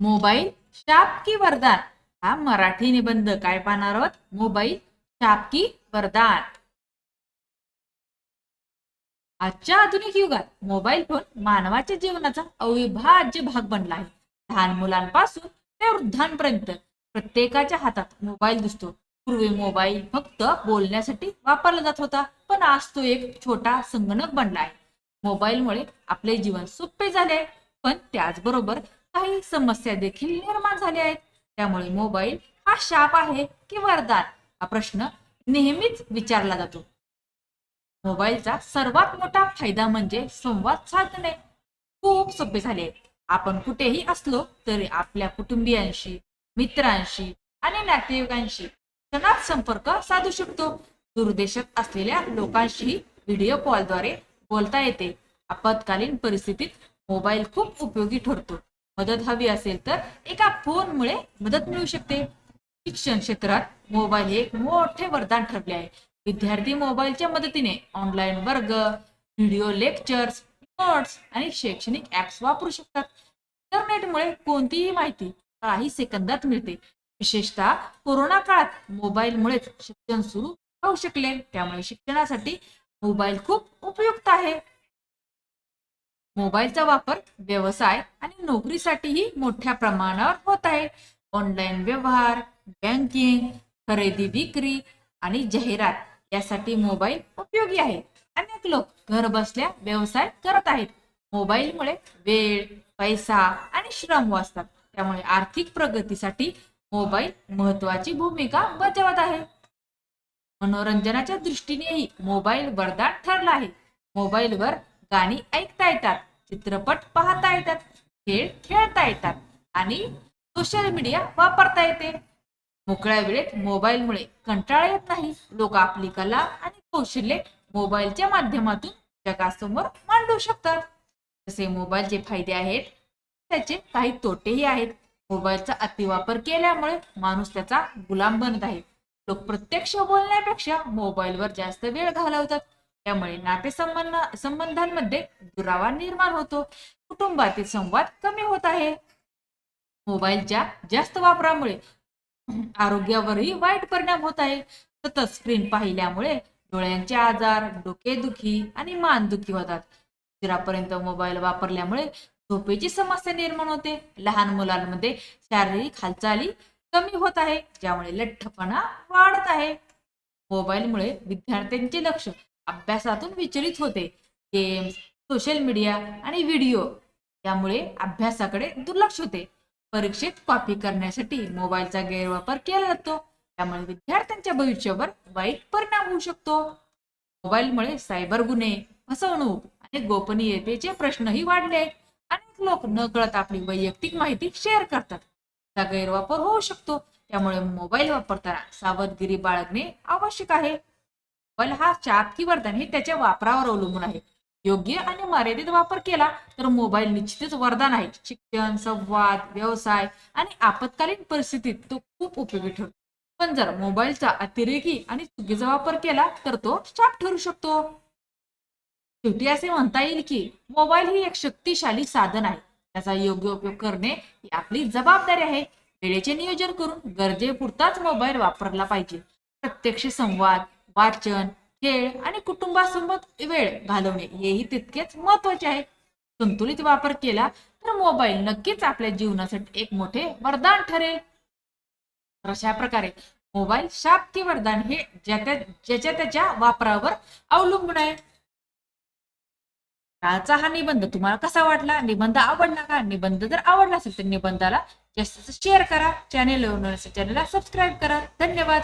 Mobile शाप की वरदान? हा मराठी निबंध. काय पाहणार आहोत? मोबाईल शाप की वरदान. आजच्या आधुनिक युगात मोबाईल फोन मानवाच्या जीवनाचा अविभाज्य भाग बनला आहे. लहान मुलांपासून ते वृद्धांपर्यंत प्रत्येकाच्या हातात मोबाईल दिसतो. पूर्वी मोबाईल फक्त बोलण्यासाठी वापरला जात होता पण आज तो एक छोटा संगणक बनला आहे. मोबाईलमुळे आपले जीवन सोपे झाले आहे, पण त्याचबरोबर काही समस्या देखील निर्माण झाल्या आहेत. त्यामुळे मोबाईल हा शाप आहे की वरदान? हा प्रश्न नेहमीच विचारला जातो. मोबाईलचा सर्वात मोठा फायदा म्हणजे संवाद साधणे. खूप सोपे झाले. आपण कुठेही असलो तरी आपल्या कुटुंबियांशी मित्रांशी आणि नातेवाईकांशी क्षणात संपर्क साधू शकतो. दूरदेशात असलेल्या लोकांशीही व्हिडिओ कॉलद्वारे बोलता येते. आपत्कालीन परिस्थितीत मोबाईल खूप उपयोगी ठरतो. मदत हवी असेल तर एका फोनमुळे मदत मिळू शकते. शिक्षण क्षेत्रात मोबाईल हे एक मोठे वरदान ठरले आहे. विद्यार्थी मोबाईलच्या मदतीने ऑनलाईन वर्ग व्हिडिओ लेक्चर्स नोट्स आणि शैक्षणिक ऍप्स वापरू शकतात. इंटरनेटमुळे कोणतीही माहिती काही सेकंदात मिळते. विशेषतः कोरोना काळात मोबाईलमुळेच शिक्षण सुरू होऊ शकले. त्यामुळे शिक्षणासाठी मोबाईल खूप उपयुक्त आहे. मोबाईलचा वापर व्यवसाय आणि नोकरीसाठीही मोठ्या प्रमाणावर होत आहे. ऑनलाईन व्यवहार बँकिंग खरेदी विक्री आणि जाहिरात यासाठी मोबाईल उपयोगी आहे. अनेक लोक घर बसल्या व्यवसाय करत आहेत. मोबाईलमुळे वेळ पैसा आणि श्रम वाचतात. त्यामुळे आर्थिक प्रगतीसाठी मोबाईल महत्वाची भूमिका बजावत आहे. मनोरंजनाच्या दृष्टीनेही मोबाईल वरदान ठरला आहे. मोबाईलवर गाणी ऐकता येतात चित्रपट पाहता येतात खेळ खेळता येतात आणि सोशल मीडिया वापरता येते. मोकळ्या वेळेत मोबाईलमुळे कंटाळा येत नाही. लोक आपली कला आणि कौशल्ये मोबाईलच्या माध्यमातून जगासमोर मांडू शकतात. जसे मोबाईलचे फायदे आहेत त्याचे काही तोटेही आहेत. मोबाईलचा अतिवापर केल्यामुळे माणूस त्याचा गुलाम बनत आहे. लोक प्रत्यक्ष बोलण्यापेक्षा मोबाईलवर जास्त वेळ घालवतात. त्यामुळे नातेसंबंध संबंधांमध्ये दुरावा निर्माण होतो. कुटुंबातील संवाद कमी होत आहे. मोबाईलच्या जास्त वापरामुळे आरोग्यावरही वाईट परिणाम होत आहे. सतत स्क्रीन पाहिल्यामुळे डोळ्यांचे आजार डोकेदुखी आणि मानदुखी होतात. उशिरापर्यंत मोबाईल वापरल्यामुळे झोपेची समस्या निर्माण होते. लहान मुलांमध्ये शारीरिक हालचाली कमी होत आहे ज्यामुळे लठ्ठपणा वाढत आहे. मोबाईलमुळे विद्यार्थ्यांचे लक्ष अभ्यासातून विचलित होते. गेम्स सोशल मीडिया आणि व्हिडिओ यामुळे अभ्यासाकडे दुर्लक्ष होते. परीक्षेत कॉपी करण्यासाठी मोबाईलचा गैरवापर केला जातो. त्यामुळे विद्यार्थ्यांच्या भविष्यावर वाईट परिणाम होऊ शकतो. मोबाईलमुळे सायबर गुन्हे फसवणूक आणि गोपनीयतेचे प्रश्नही वाढले. आहेत. अनेक लोक न कळत आपली वैयक्तिक माहिती शेअर करतात. त्याचा गैरवापर होऊ शकतो. त्यामुळे मोबाईल वापरताना सावधगिरी बाळगणे आवश्यक आहे. मोबाईल हा चाप की वरदान हे त्याच्या वापरावर अवलंबून आहे. योग्य आणि मर्यादित वापर केला तर मोबाईल निश्चितच वरदान आहे. शिक्षण संवाद व्यवसाय आणि आपत्कालीन परिस्थितीत तो खूप उपयोगी ठरतो. पण जर मोबाईलचा अतिरेकी आणि चुकीचा वापर केला तर तो शाप ठरू शकतो. शेवटी असे म्हणता येईल की मोबाईल ही एक शक्तिशाली साधन आहे. त्याचा योग्य उपयोग करणे ही आपली जबाबदारी आहे. वेळेचे नियोजन करून गरजेपुरताच मोबाईल वापरला पाहिजे. प्रत्यक्ष संवाद वाचन खेळ आणि कुटुंबासोबत वेळ घालवणे हेही तितकेच महत्त्वाचे आहे. संतुलित वापर केला तर मोबाईल नक्कीच आपल्या जीवनासाठी एक मोठे वरदान ठरेल. तर अशा प्रकारे मोबाईल शाप की वरदान हे ज्या ज्याच्या त्याच्या वापरावर अवलंबून आहे. कालचा हा निबंध तुम्हाला कसा वाटला? निबंध आवडला का? निबंध जर आवडला असेल तर निबंधाला जास्त शेअर करा. चॅनेल चॅनेलला सबस्क्राईब करा. धन्यवाद.